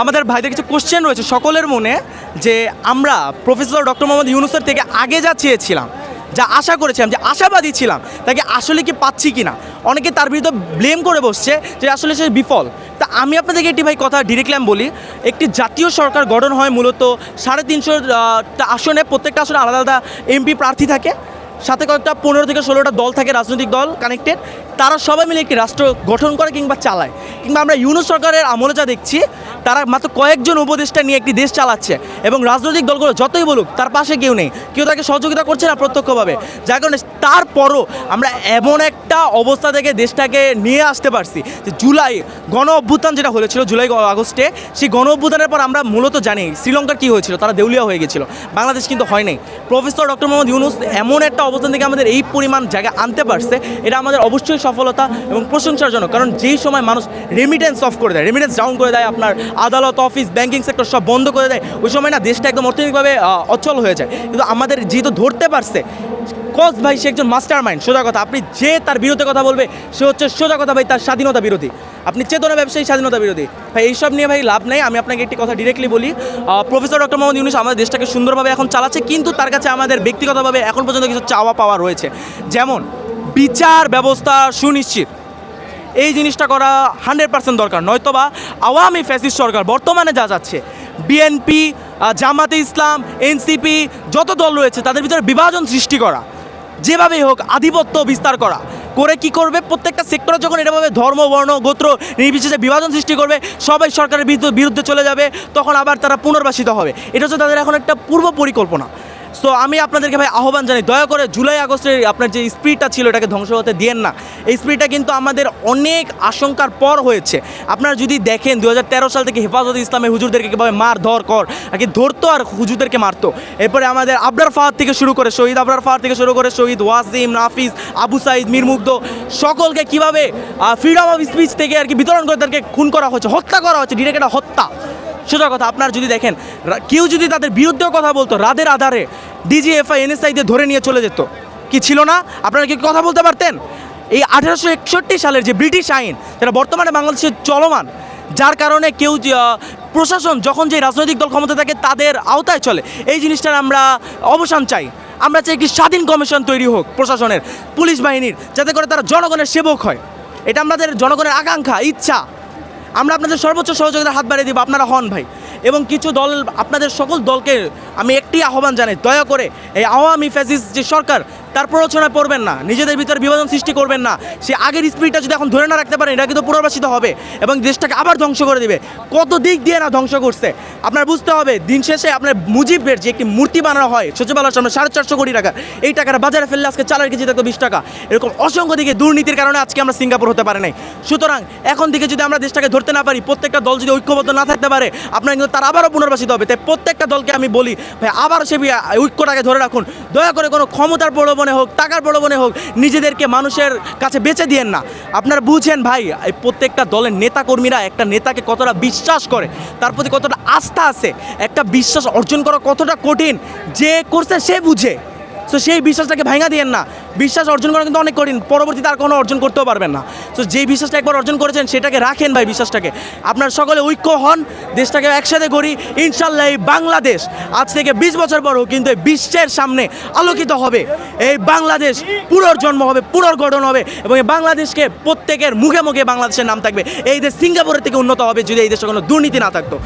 আমাদের ভাইদের কিছু কোশ্চেন রয়েছে সকলের মনে যে আমরা প্রফেসর ডক্টর মোহাম্মদ ইউনুসের থেকে আগে যা চেয়েছিলাম, যা আশা করেছিলাম, যে আশাবাদী ছিলাম, তাকে আসলে কি পাচ্ছি কি না অনেকে তার বিরুদ্ধে ব্লেম করে বসছে যে আসলে সে বিফল। তা আমি আপনাদেরকে একটি ভাই কথা ডিরেক্টলি আমি বলি, একটি জাতীয় সরকার গঠন হয় মূলত সাড়ে তিনশো আসনে প্রত্যেকটা আসনে আলাদা আলাদা এমপি প্রার্থী থাকে, সাথে কয়েকটা পনেরো থেকে ষোলোটা দল থাকে, রাজনৈতিক দল কানেক্টেড তারা সবাই মিলে একটি রাষ্ট্র গঠন করে কিংবা চালায়। কিংবা আমরা ইউনুস সরকারের আমলে যা দেখছি তারা মাত্র কয়েকজন উপদেষ্টা নিয়ে একটি দেশ চালাচ্ছে এবং রাজনৈতিক দলগুলো যতই বলুক, তার পাশে কেউ নেই। কেউ তাকে সহযোগিতা করছে না প্রত্যক্ষভাবে। যার কারণে তারপরও আমরা এমন একটা অবস্থা থেকে দেশটাকে নিয়ে আসতে পারছি যে জুলাই গণ অভ্যুত্থান যেটা হয়েছিল, জুলাই আগস্টে, সেই গণ অভ্যুত্থানের পর আমরা মূলত জানি শ্রীলঙ্কার কী হয়েছিল, তারা দেউলিয়া হয়ে গেছিল। বাংলাদেশ কিন্তু হয় নাই। প্রফেসর ডক্টর মোহাম্মদ ইউনুস এমন একটা অবস্থান থেকে আমাদের এই পরিমাণ জায়গা আনতে পারছে, এটা আমাদের অবশ্যই সফলতা এবং প্রশংসার জন্য। কারণ যেই সময় মানুষ রেমিটেন্স অফ করে দেয় রেমিটেন্স ডাউন করে দেয় আপনার আদালত, অফিস ব্যাঙ্কিং সেক্টর সব বন্ধ করে দেয়। ওই সময় না দেশটা একদম অর্থনৈতিকভাবে অচল হয়ে যায়। কিন্তু আমাদের যেহেতু ধরতে পারছে কজ ভাই সে একজন মাস্টার মাইন্ড সোজা কথা। আপনি যে তার বিরুদ্ধে কথা বলবে, সে হচ্ছে সোজা কথা ভাই, তার স্বাধীনতা বিরোধী। আপনি চেতনা ব্যবসায়ী, স্বাধীনতা বিরোধী। ভাই এইসব নিয়ে ভাই লাভ নেই। আমি আপনাকে একটি কথা ডিরেক্টলি বলি। প্রফেসর ডক্টর মোহাম্মদ ইউনুস আমাদের দেশটাকে সুন্দরভাবে এখন চালাচ্ছে, কিন্তু তার কাছে আমাদের ব্যক্তিগতভাবে এখন পর্যন্ত কিছু চাওয়া পাওয়া রয়েছে। যেমন, বিচার ব্যবস্থা সুনিশ্চিত। এই জিনিসটা করা হান্ড্রেড পার্সেন্ট দরকার। নয়তোবা আওয়ামী ফ্যাসিস্ট সরকার বর্তমানে যা যাচ্ছে, বিএনপি জামাতে ইসলাম, এনসিপি, যত দল রয়েছে, তাদের ভিতরে বিভাজন সৃষ্টি করা। যেভাবেই হোক, আধিপত্য বিস্তার করা। করে কি করবে? প্রত্যেকটা সেক্টরে যখন এটাভাবে ধর্ম, বর্ণ, গোত্র নির্বিশেষে বিভাজন সৃষ্টি করবে, সবাই সরকারের বিরুদ্ধে বিরুদ্ধে চলে যাবে, তখন আবার তারা পুনর্বাসিত হবে। এটা হচ্ছে তাদের এখন একটা পূর্ব পরিকল্পনা। সো আমি আপনাদেরকে ভাই আহ্বান জানাই, দয়া করে জুলাই আগস্টের আপনার যে স্পিডটা ছিল এটাকে ধ্বংস হতে দিয়েন না। এই স্পিডটা কিন্তু আমাদের অনেক আশঙ্কার পর হয়েছে। আপনারা যদি দেখেন দু হাজার তেরো সাল থেকে হেফাজত ইসলামের হুজুরদেরকে কীভাবে মার ধর কর কি ধরতো আর হুজুরদেরকে মারতো। এরপরে আমাদের আবরার ফাহাদ থেকে শুরু করে শহীদ, আবরার ফাহাদ থেকে শুরু করে শহীদ, ওয়াসিম, নাফিস, আবু সাইদ, মীর মুগ্ধ, সকলকে কীভাবে ফ্রিডম অফ স্পিচ থেকে আর কি বিতরণ করে তাদেরকে খুন করা হচ্ছে হত্যা করা হচ্ছে ডিরেক্ট একটা হত্যা। সোজা কথা, আপনার যদি দেখেন কেউ যদি তাদের বিরুদ্ধেও কথা বলতো, রাদের আধারে ডিজিএফআই দিয়ে ধরে নিয়ে চলে যেত। কি ছিল না? আপনারা কি কথা বলতে পারতেন? এই আঠেরোশো একষট্টি সালের যে ব্রিটিশ আইন, যেটা বর্তমানে বাংলাদেশে চলমান, যার কারণে কেউ প্রশাসন যখন যে রাজনৈতিক দল ক্ষমতা থাকে, তাদের আওতায় চলে। এই জিনিসটার আমরা অবসান চাই। আমরা চাই একটি স্বাধীন কমিশন তৈরি হোক প্রশাসনের, পুলিশ বাহিনীর, যাতে করে তারা জনগণের সেবক হয়। এটা আমাদের জনগণের আকাঙ্ক্ষা, ইচ্ছা। আমরা আপনাদের সর্বোচ্চ সহযোগিতার হাত বাড়িয়ে দিব, আপনারা হন ভাই। এবং কিছু দল, আপনাদের সকল দলকে আমি একটি আহ্বান জানাই, দয়া করে এই আওয়ামী ফ্যাসিস্ট যে সরকার তার প্ররোচনায় পড়বেন না, নিজেদের ভিতরে বিভাজন সৃষ্টি করবেন না। সে আগের স্পিডটা যদি এখন ধরে না রাখতে পারেন, এটা কিন্তু পুনর্বাসিত হবে এবং দেশটাকে আবার ধ্বংস করে দেবে। কত দিক দিয়ে না ধ্বংস করছে? আপনার বুঝতে হবে, দিন শেষে আপনার মুজিবের যে একটি মূর্তি বানানো হয়, সচিবালয়ের সামনে সাড়ে চারশো কোটি টাকা, এই টাকাটা বাজারে ফেললে আজকে চালের কেজি দেখো বিশ টাকা। এরকম অসংখ্য দিকে দুর্নীতির কারণে আজকে আমরা সিঙ্গাপুর হতে পারে নাই। সুতরাং এখন থেকে যদি আমরা দেশটাকে ধরতে না পারি, প্রত্যেকটা দল যদি ঐক্যবদ্ধ না থাকতে পারে, আপনার কিন্তু তার আবারও পুনর্বাসিত হবে। তাই প্রত্যেকটা দলকে আমি বলি, ভাই আবারও সে ঐক্যটাকে ধরে রাখুন। দয়া করে কোনো ক্ষমতার প্রলোভনে হোক, টাকার প্রলোভনে হোক, নিজেদেরকে মানুষের কাছে বেচে দিয়েন না। আপনারা বুঝেন ভাই প্রত্যেকটা দলের নেতাকর্মীরা একটা নেতাকে কতটা বিশ্বাস করে, তার প্রতি কতটা আস্থা আছে, একটা বিশ্বাস অর্জন করা কতটা কঠিন, যে করছে সে বুঝে। তো সেই বিশ্বাসটাকে ভাঙা দিয়েন না। বিশ্বাস অর্জন করা কিন্তু অনেক কঠিন। পরবর্তীতে আর কোনো অর্জন করতেও পারবেন না। তো যেই বিশ্বাসটা একবার অর্জন করেছেন, সেটাকে রাখেন ভাই বিশ্বাসটাকে। আপনার সকলে ঐক্য হন, দেশটাকে একসাথে করি ইনশাল্লাহ এই বাংলাদেশ আজ থেকে বিশ বছর পর হোক কিন্তু এই বিশ্বের সামনে আলোকিত হবে। এই বাংলাদেশ পুনর্জন্ম হবে, পুনর্গঠন হবে এবং এই বাংলাদেশকে প্রত্যেকের মুখে মুখে বাংলাদেশের নাম থাকবে। এই দেশ সিঙ্গাপুরের থেকে উন্নত হবে যদি এই দেশে কোনো দুর্নীতি না থাকতো।